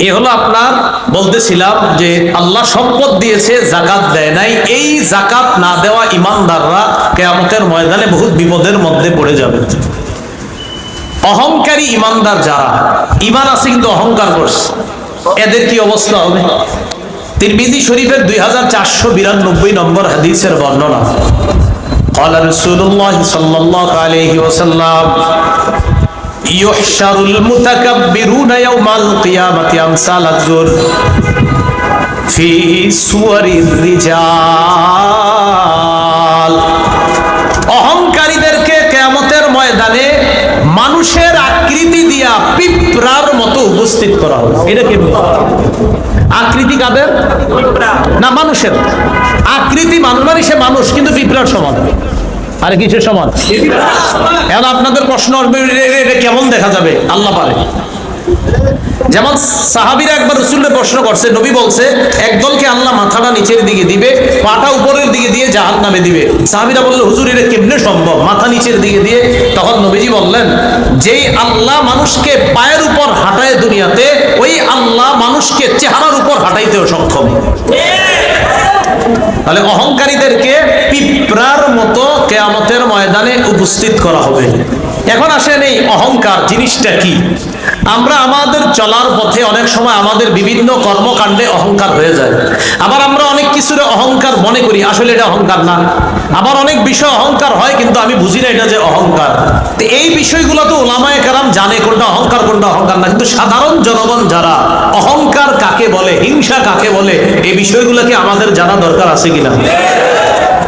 এ হলো আপনার বলতেছিলাম যে আল্লাহ সম্পদ দিয়েছে জাকাত দেয় নাই এই জাকাত না দেওয়া ইমানদাররা কেয়ামতের ময়দানে বহুত বিপদের মধ্যে পড়ে যাবে অহংকারী ইমানদার যারা ইমান আছে কিন্তু অহংকার করছে এদের কি অবস্থা হবে তিরমিজি শরীফের দুই হাজার চারশো বিরানব্বই নম্বর হাদিসের বর্ণনা قال رسول الله صلى الله عليه وسلم অহংকারীদেরকে কেমতের ময়দানে মানুষের আকৃতি দিয়া পিঁপড়ার মতো উপস্থিত করা হবে এটা কি আকৃতি কাদের? না, মানুষের। আকৃতি মানুষ মানে সে মানুষ, কিন্তু পিঁপড়ার সমান। আরে কিসের সমান? এখন আপনাদের প্রশ্ন কেমন দেখা যাবে? আল্লাহ পারে। যেমন সাহাবিরা একবার রসুলের প্রশ্ন করছে, নবী বলছে একদলকে আল্লাহ মাথাটা নিচের দিকে দিবে, পাটা উপরের দিকে দিয়ে জাহান নামে দিবে। সাহাবিরা বলল, হুজুর, এটা কেমনে সম্ভব? মাথা নিচের দিকে দিয়ে? তখন নবীজি বললেন, যেই আল্লাহ মানুষকে পায়ের উপর হাঁটায় দুনিয়াতে, ওই আল্লাহ মানুষকে চেহারার উপর হাঁটাইতেও সক্ষম। তাহলে অহংকারীদেরকে পিঁপড়ার মতো কেয়ামতের ময়দানে উপস্থিত করা হবে। এখন আসেন এই অহংকার জিনিসটা কি? আমরা আমাদের চলার পথে অনেক সময় আমাদের বিভিন্ন কর্মকাণ্ডে অহংকার হয়ে যায়। আবার আমরা অনেক কিছুর অহংকার মনে করি, আসলে এটা অহংকার না। আবার অনেক বিষয় অহংকার হয়, কিন্তু আমি বুঝি না এটা যে অহংকার। তো এই বিষয়গুলো তো ওলামায় কারাম জানে, কোনটা অহংকার কোনটা অহংকার না। কিন্তু সাধারণ জনগণ যারা, অহংকার কাকে বলে, হিংসা কাকে বলে, এই বিষয়গুলোকে আমাদের জানা দরকার আছে কিনা?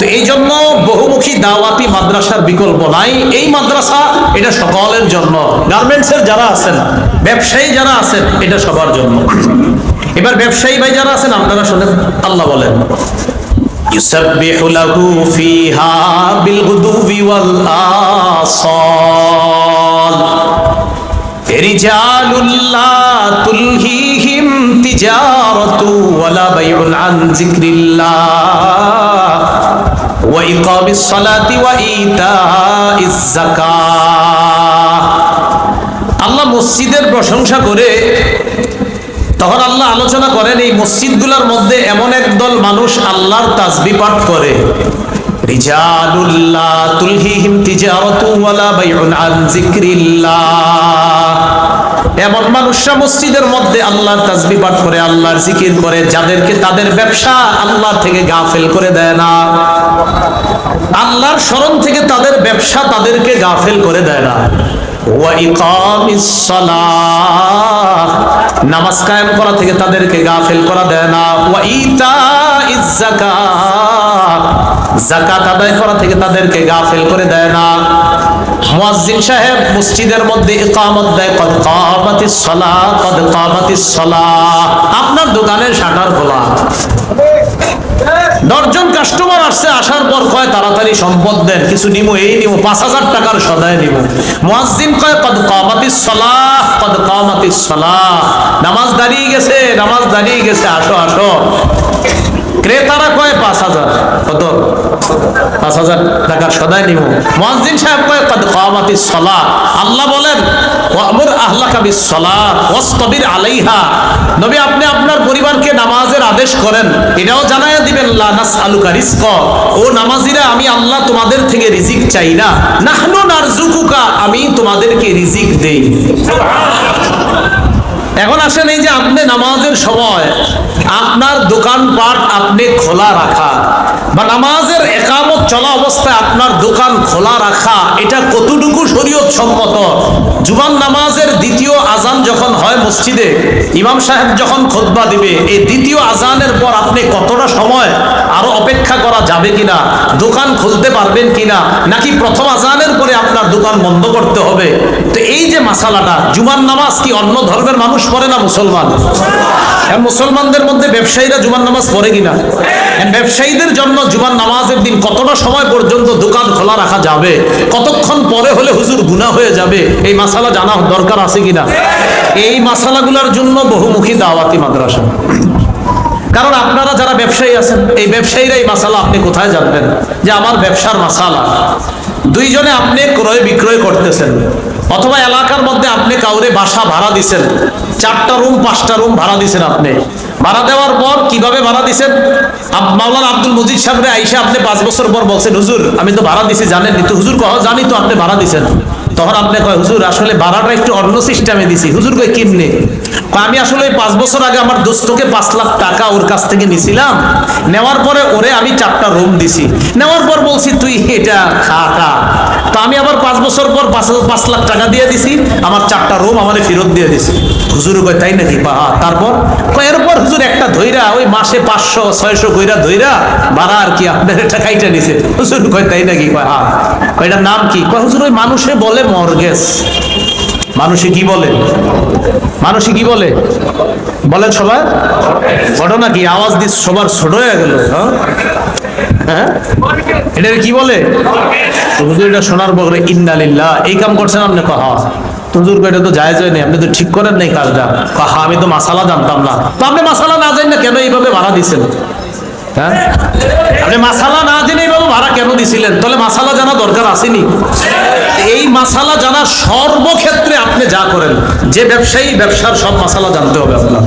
তো এই জন্য বহুমুখী দাওয়াতি মাদ্রাসার বিকল্প নাই এই মাদ্রাসা এটা সকলের জন্য গার্মেন্টসের যারা আছেন ব্যবসায়ী যারা আছেন এটা সবার জন্য এবার ব্যবসায়ী ভাই যারা আছেন আপনারা শোনেন আল্লাহ বলেন يسبح له فيها بالغدو والآصال رجال لا تلهيهم تجارة ولا بيع عن ذكر الله ওয়া সালাতি ওয়া আল্লাহ মসজিদের প্রশংসা করে তখন আল্লাহ আলোচনা করেন, এই মসজিদগুলোর মধ্যে এমন একদল মানুষ আল্লাহর তাজবি পাঠ করে। রিজালুল্লাহ তুলহিহিম তিজারাতু ওয়ালা বাইউন আন যিকরিল্লাহ। এমন মানুষরা মসজিদের মধ্যে আল্লাহর তাসবি পাঠ করে, আল্লাহর জিকির করে, যাদেরকে তাদের ব্যবসা আল্লাহ থেকে গাফেল করে দেয় না। আল্লাহর স্মরণ থেকে তাদের ব্যবসা তাদেরকে গাফেল করে দেয় না। নামাজ কায়েম করা থেকে তাদেরকে গাফেল করা দেয় না। যাকাত আদায় করা থেকে তাদেরকে গাফেল করে দেয় না। মুয়াজ্জিন সাহেব মসজিদের মধ্যে ইকামত দেয়, কদ কামাতিস সালাহ, কদ কামাতিস সালাহ। আপনার দোকানের শাটার খোলা। দশজন কাস্টমার আসছে, আসার পর কয়, তাড়াতাড়ি সম্পদ দেন, কিছু নিমো, এই নিমো, পাঁচ হাজার টাকার সদায় নিব মুয়াজ্জিন কয়, কদ কামাতিস সালাহ, কদ কামাতিস সালাহ। নামাজ দাঁড়িয়ে গেছে, নামাজ দাঁড়িয়ে গেছে, আসো আসো। ক্রেতারা কয়, পাঁচ হাজার? কত? পাঁচ হাজার টাকার সদায় নিব। মুয়াজ্জিন সাহেব কয়, কদ কামাতিস সালাহ আল্লাহ বলেন ওয়াসতাবির আলাইহা। নবী, আপনি আপনার পরিবারকে নামাজের আদেশ করেন দিবেন, লা রিজক। ও নামাজিরা, আমি আল্লাহ তোমাদের থেকে রিজিক চাই না। আমি তোমাদেরকে রিজিক দেই। এখন আসেন এই যে আপনি নামাজের সময়, আপনার দোকানপাট আপনি খোলা রাখা, বা নামাজের একামত চলা অবস্থায় আপনার দোকান খোলা রাখা, এটা কতটুকু শরীয়ত সম্মত? জুবান নামাজের দ্বিতীয় আজান যখন হয় মসজিদে, ইমাম সাহেব যখন খোদবা দিবে, এই দ্বিতীয় আজানের পর আপনি কতটা সময় আরও অপেক্ষা করা যাবে কিনা, দোকান খুলতে পারবেন কিনা, নাকি প্রথম দোকান বন্ধ করতে হবে। তো এই যে মাসালাটা জুমান নামাজ কি অন্য ধর্মের মানুষ পড়ে না মুসলমান? মুসলমানদের মধ্যে ব্যবসায়ীরা জুমান নামাজ পড়ে কিনা? ব্যবসায়ীদের জন্য জুমান নামাজের দিন কতটা সময় পর্যন্ত দোকান খোলা রাখা যাবে? কতক্ষণ পরে হলে হুজুর গুনাহ হয়ে যাবে? এই মাসালা জানা দরকার আছে কিনা? এই মাসালাগুলোর জন্য বহুমুখী দাওয়াতি মাদ্রাসা। কারণ আপনারা যারা ব্যবসায়ী আছেন, এই ব্যবসায়ীরা এই মাসালা আপনি কোথায় জানবেন? যে আমার ব্যবসার মাসালা। দুইজনে আপনি ক্রয় বিক্রয় করতেছেন। অথবা এলাকার মধ্যে আপনি কাউরে বাসা ভাড়া দিছেন। চারটা রুম, পাঁচটা রুম ভাড়া দিছেন আপনি। ভাড়া দেওয়ার পর কীভাবে ভাড়া দিছেন? মাওলানা আব্দুল মজিদ সাহেবরে আইসা আপনি পাঁচ বছর পর বলছেন, হুজুর, আমি তো ভাড়া দিছি জানেন তো হুজুর কহ, জানি তো আপনি ভাড়া দিছেন। তখন আপনি কয়, হুজুর, আসলে ভাড়াটা একটু অন্য সিস্টেমে দিছি। হুজুর কয়, কিমনে? আমি আসলে পাঁচ বছর আগে আমার দোস্তকে পাঁচ লাখ টাকা ওর কাছ থেকে নিছিলাম। নেওয়ার পরে ওরে আমি চারটা রুম দিছি। নেওয়ার পর বলছি, তুই এটা খা খা। তো আমি আবার পাঁচ বছর পর পাঁচ লাখ টাকা দিয়ে দিছি, আমার চারটা রুম আমার ফেরত দিয়ে দিছি। হুজুর কয়, তাই নাকি? বাহা তারপর এরপর হুজুর একটা ধইরা, ওই মাসে পাঁচশো, ছয়শো কইরা ধইরা ভাড়া আর কি আপনার এটা খাইটা নিছে। হুজুর কয়, তাই নাকি? কয় কয়, এটার নাম কি? কয়, হুজুর, ওই মানুষে বলে মর্গেজ মানুষে কি বলে? মানুষে কি বলে? বলেন সবাই। ঘটনা কি আওয়াজ দিস, সবার ছোট হয়ে গেল হ্যাঁ? হ্যাঁ? এটা কি বলে? হুজুর, এটা শোনার পরে ইন্নালিল্লাহ, এই কাম করছেন আপনি কহা হুজুর এটা তো আপনি তো ঠিক করেন নাই কাজটা। কাহা, আমি তো জানতাম না। তো আপনি না জানেন না কেন এইভাবে ভাড়া দিছেন? হ্যাঁ? জানা সর্বক্ষেত্রে আপনি যা করেন, যে ব্যবসায়ী, ব্যবসার সব মাসালা জানতে হবে আপনার।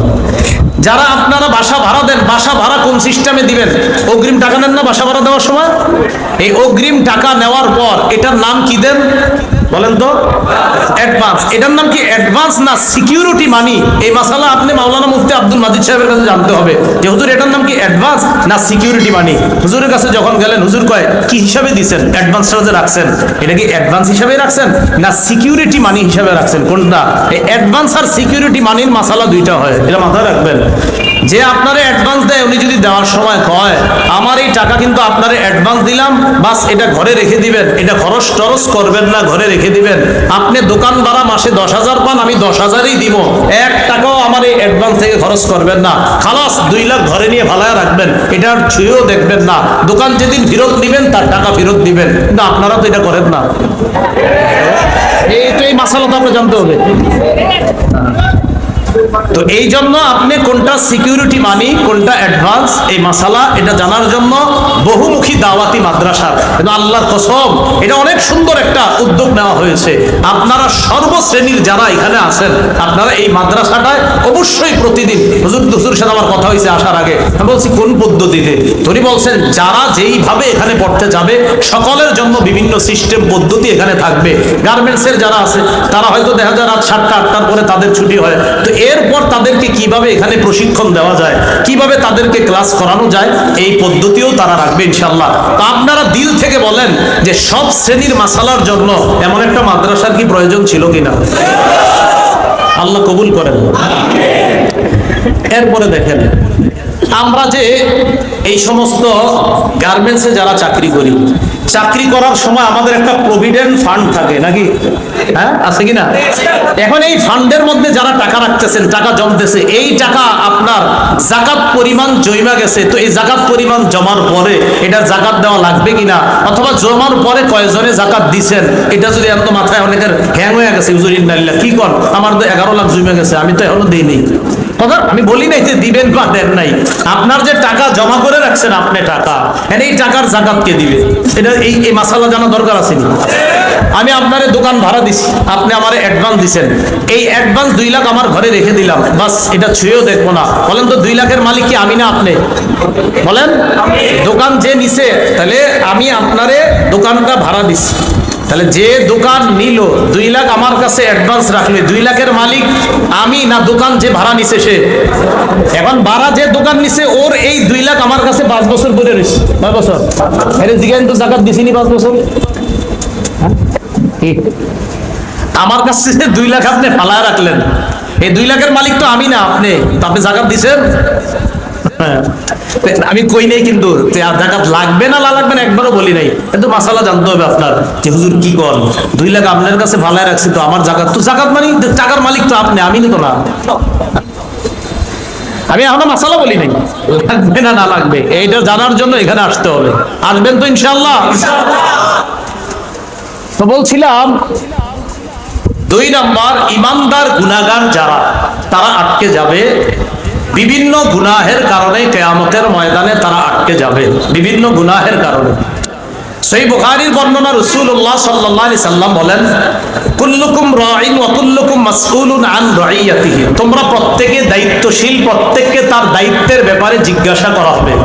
যারা আপনারা বাসা ভাড়া দেন বাসা ভাড়া কোন সিস্টেমে দিবেন? অগ্রিম টাকা নেন না বাসা ভাড়া দেওয়ার সময়? এই অগ্রিম টাকা নেওয়ার পর এটার নাম কি দেন? বলেন তো। অ্যাডভান্স এটার নাম কি অ্যাডভান্স না সিকিউরিটি মানি এই মাসালা আপনি মাওলানা মুফতি আব্দুল মাজিদ সাহেবের কাছে জানতে হবে যে হুজুর, এটার নাম কি অ্যাডভান্স না সিকিউরিটি মানি হুজুরের কাছে যখন গেলেন, হুজুর কয়, কি হিসাবে দিছেন? অ্যাডভান্সটা যে রাখছেন, এটা কি অ্যাডভান্স হিসাবে রাখছেন না সিকিউরিটি মানি হিসাবে রাখছেন? কোনটা? এই অ্যাডভান্স আর সিকিউরিটি মানির মাসালা দুইটা হয়। এটা মাথায় রাখবেন। যে আপনারে অ্যাডভান্স দেয়, উনি যদি দেওয়ার সময় কয়, আমার এই টাকা কিন্তু আপনারে অ্যাডভান্স দিলাম, বাস এটা ঘরে রেখে দিবেন। এটা খরচ টরচ করবেন না, ঘরে রেখে দিবেন। আপনি দোকান ভাড়া মাসে দশ হাজার পান, আমি দশ হাজারই দিব। এক টাকাও আমার এই অ্যাডভান্স থেকে খরচ করবেন না। খালাস, দুই লাখ ঘরে নিয়ে ভালায় রাখবেন। এটা ছুঁয়েও দেখবেন না। দোকান যেদিন ফেরত দিবেন, তার টাকা ফেরত দিবেন। কিন্তু আপনারা তো এটা করেন না। এই তো এই মাসালা তো আপনার জানতে হবে। তো এই জন্য আপনি কোনটা সিকিউরিটি মানি কোনটা অ্যাডভান্স এই মাসালা এটা জানার জন্য বহুমুখী দাওয়াতি মাদ্রাসা। কিন্তু আল্লাহর কসম, এটা অনেক সুন্দর একটা উদ্যোগ নেওয়া হয়েছে। আপনারা সর্বশ্রেণীর যারা এখানে আছেন, আপনারা এই মাদ্রাসাটায় অবশ্যই প্রতিদিন, হুজুর হুজুর সাথে আমার কথা হয়েছে আসার আগে, আমি বলছি, কোন পদ্ধতিতে? উনি বলছেন, যারা যেইভাবে এখানে পড়তে যাবে, সকলের জন্য বিভিন্ন সিস্টেম পদ্ধতি এখানে থাকবে। গার্মেন্টসের যারা আছে, তারা হয়তো দেখা যায় রাত সাতটা, আটটার পরে তাদের ছুটি হয়। তো এরপর তাদেরকে কীভাবে এখানে প্রশিক্ষণ দেওয়া যায়, কীভাবে তাদেরকে ক্লাস করানো যায়, এই পদ্ধতিও তারা রাখবে ইনশাল্লাহ তা আপনারা দিল থেকে বলেন যে সব শ্রেণির মাসালার জন্য এমন একটা মাদ্রাসার কি প্রয়োজন ছিল কিনা? আল্লাহ কবুল করেন। এরপরে দেখেন। আমরা যে এই সমস্ত গার্মেন্টসে যারা চাকরি করি, চাকরি করার সময় আমাদের একটা প্রভিডেন্ট ফান্ড থাকে, নাকি? হ্যাঁ আছে কি না? এখন এই ফান্ডের মধ্যে যারা টাকা রাখতেছেন, টাকা জমতেছে, এই টাকা আপনার জাকাত পরিমাণ জমা গেছে, তো এই জাকাত পরিমাণ জমার পরে এটা জাকাত দেওয়া লাগবে কিনা অথবা জমার পরে কয়জনে জাকাত দিছেন, এটা যদি এত মাথায় অনেকের হ্যাং হয়ে গেছে, হুজুর ইন্নালিল্লাহ কি কর আমার তো এগারো লাখ জমে গেছে, আমি তো এখনও দিইনি। আমি বলি নাই যে দিবেন বা দেন নাই। আপনার যে টাকা জমা করে রাখছেন, আপনি টাকা। এই টাকার জাকাত কে দিবে? এটা এই এই মাসালা জানা দরকার আছে আমি আপনারে দোকান ভাড়া দিছি। আপনি আমারে অ্যাডভান্স দিছেন। এই অ্যাডভান্স দুই লাখ আমার ঘরে রেখে দিলাম। বাস, এটা ছুঁয়েও দেখব না। বলেন তো দুই লাখের মালিক কি আমি না আপনি? বলেন, দোকান যে নিছে, তাহলে আমি আপনারে দোকানটা ভাড়া দিছি। তাহলে যে দোকান নিল, দুই লাখ আমার কাছে অ্যাডভান্স রাখলে দুই লাখের মালিক আমি না দোকান যে ভাড়া নিছে সে? এখন ভাড়া যে দোকান নিছে, ওর এই দুই লাখ আমার কাছে পাঁচ বছর করে রয়েছে। কয় বছর। আরে জিজ্ঞান তো জাকাত দিছিনি পাঁচ বছর? আমার কাছে দুই লাখ আপনি ফালায় রাখলেন, এই দুই লাখের মালিক তো আমি না, আপনি। তো আপনি জাকাত দিছেন। আমি কই নাই কিন্তু জাকাত লাগবে না লাগবে না, একবারও বলি নাই। কিন্তু মাসালা জানতে হবে আপনার, যে হুজুর কি কর দুই লাখ আপনার কাছে ভালাই রাখছি তো, আমার জাকাত। তো জাকাত মানে টাকার মালিক তো আপনি, আমি তো না। আমি এখনও মাসালা বলি নাই। লাগবে না না লাগবে। এইটা জানার জন্য এখানে আসতে হবে। আসবেন তো ইনশাল্লাহ তো বলছিলাম, দুই নম্বর, ইমানদার গুনাগার যারা, তারা আটকে যাবে। বিভিন্ন গুনাহের কারণে কেয়ামতের ময়দানে তারা আটকে যাবে। বিভিন্ন গুনাহের কারণে। সেই বুখারির বর্ণনা রসুল্লাহ আলাইহি সাল্লাম বলেন, কুল্লুকুম রাইন অকুল্লুকুম কুল্লুকুম মাসউলুন আন রাইয়াতিহি তোমরা প্রত্যেকে দায়িত্বশীল, প্রত্যেককে তার দায়িত্বের ব্যাপারে জিজ্ঞাসা করা হবে।